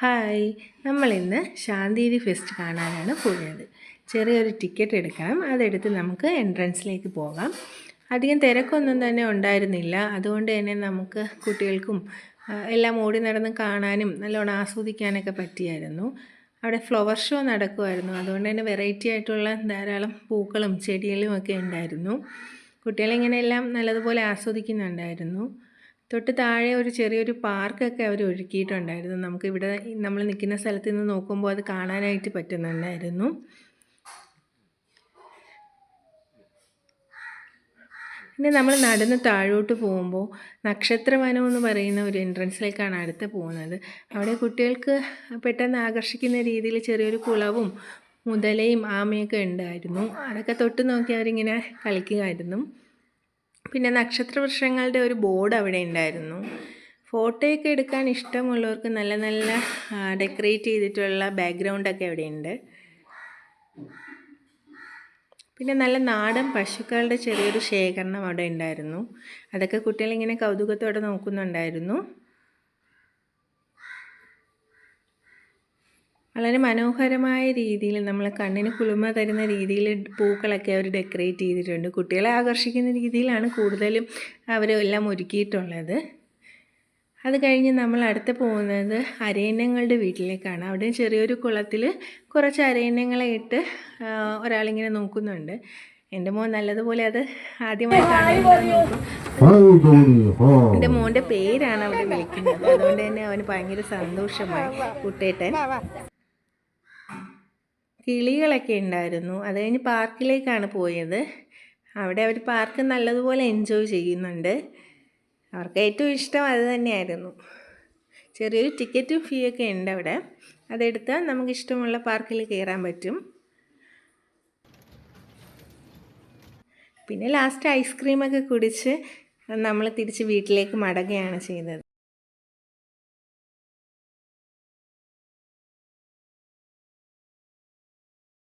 Hi. നമ്മളിന്ന് ശാന്തിരി fest കാണാനാണ് പോയത് ചെറിയൊരു ടിക്കറ്റ് എടുക്കണം. അതെടുത്ത് നമുക്ക് എൻട്രൻസിലേക്ക് പോകാം. അധികം തിരക്കൊന്നും തന്നെ ഉണ്ടായിരുന്നില്ല. അതുകൊണ്ട് തന്നെ നമുക്ക് കുട്ടികൾക്കും എല്ലാം ഓടി നടന്ന് കാണാനും നല്ലോണം ആസ്വദിക്കാനൊക്കെ പറ്റിയായിരുന്നു. അവിടെ ഫ്ലവർ ഷോ നടക്കുമായിരുന്നു. അതുകൊണ്ട് തന്നെ വെറൈറ്റി ആയിട്ടുള്ള ധാരാളം പൂക്കളും ചെടികളും ഒക്കെ ഉണ്ടായിരുന്നു. കുട്ടികളിങ്ങനെ എല്ലാം നല്ലതുപോലെ ആസ്വദിക്കുന്നുണ്ടായിരുന്നു. തൊട്ട് താഴെ ഒരു ചെറിയൊരു പാർക്കൊക്കെ അവർ ഒരുക്കിയിട്ടുണ്ടായിരുന്നു. നമുക്ക് ഇവിടെ നമ്മൾ നിൽക്കുന്ന സ്ഥലത്ത് നിന്ന് നോക്കുമ്പോൾ അത് കാണാനായിട്ട് പറ്റുന്നുണ്ടായിരുന്നു. പിന്നെ നമ്മൾ നടന്ന് താഴോട്ട് പോകുമ്പോൾ നക്ഷത്രവനം എന്ന് പറയുന്ന ഒരു എൻട്രൻസിലേക്കാണ് അടുത്ത് പോകുന്നത്. അവിടെ കുട്ടികൾക്ക് പെട്ടെന്ന് ആകർഷിക്കുന്ന രീതിയിൽ ചെറിയൊരു കുളവും മുതലയും ആമയൊക്കെ ഉണ്ടായിരുന്നു. അതൊക്കെ തൊട്ട് നോക്കി അവരിങ്ങനെ കളിക്കുമായിരുന്നു. പിന്നെ നക്ഷത്രവൃക്ഷങ്ങളുടെ ഒരു ബോർഡ് അവിടെ ഉണ്ടായിരുന്നു. ഫോട്ടോയൊക്കെ എടുക്കാൻ ഇഷ്ടമുള്ളവർക്ക് നല്ല നല്ല ഡെക്കറേറ്റ് ചെയ്തിട്ടുള്ള ബാക്ക്ഗ്രൗണ്ടൊക്കെ അവിടെയുണ്ട് പിന്നെ നല്ല നാടൻ പശുക്കളുടെ ചെറിയൊരു ശേഖരണം അവിടെ ഉണ്ടായിരുന്നു. അതൊക്കെ കുട്ടികളിങ്ങനെ കൗതുകത്തോടെ നോക്കുന്നുണ്ടായിരുന്നു. വളരെ മനോഹരമായ രീതിയിൽ നമ്മളെ കണ്ണിന് കുളിർമ തരുന്ന രീതിയിൽ പൂക്കളൊക്കെ അവർ ഡെക്കറേറ്റ് ചെയ്തിട്ടുണ്ട്. കുട്ടികളെ ആകർഷിക്കുന്ന രീതിയിലാണ് കൂടുതലും അവരെല്ലാം ഒരുക്കിയിട്ടുള്ളത്. അത് കഴിഞ്ഞ് നമ്മൾ അടുത്ത് പോകുന്നത് അരയന്നങ്ങളുടെ വീട്ടിലേക്കാണ്. അവിടെ ചെറിയൊരു കുളത്തിൽ കുറച്ച് അരയന്നങ്ങളെ ഇട്ട് ഒരാളിങ്ങനെ നോക്കുന്നുണ്ട്. എന്റെ മോൻ നല്ലതുപോലെ അത് ആദ്യമായിട്ടാണ് ഹോ എന്റെ മോന്റെ പേരാണ് അവിടെ വിളിക്കുന്നത്. അതുകൊണ്ട് തന്നെ അവന് ഭയങ്കര സന്തോഷമായി. കുട്ടേട്ടൻ. കിളികളൊക്കെ ഉണ്ടായിരുന്നു. അത് കഴിഞ്ഞ് പാർക്കിലേക്കാണ് പോയത്. അവിടെ അവർ പാർക്ക് നല്ലതുപോലെ എൻജോയ് ചെയ്യുന്നുണ്ട്. അവർക്ക് ഏറ്റവും ഇഷ്ടം അത് തന്നെയായിരുന്നു. ചെറിയൊരു ടിക്കറ്റും ഫീ ഒക്കെ ഉണ്ട് അവിടെ. അതെടുത്താൽ നമുക്ക് ഇഷ്ടമുള്ള പാർക്കിൽ കയറാൻ പറ്റും. പിന്നെ ലാസ്റ്റ് ഐസ്ക്രീമൊക്കെ കുടിച്ച് നമ്മൾ തിരിച്ച് വീട്ടിലേക്ക് മടങ്ങുകയാണ് ചെയ്യുന്നത്.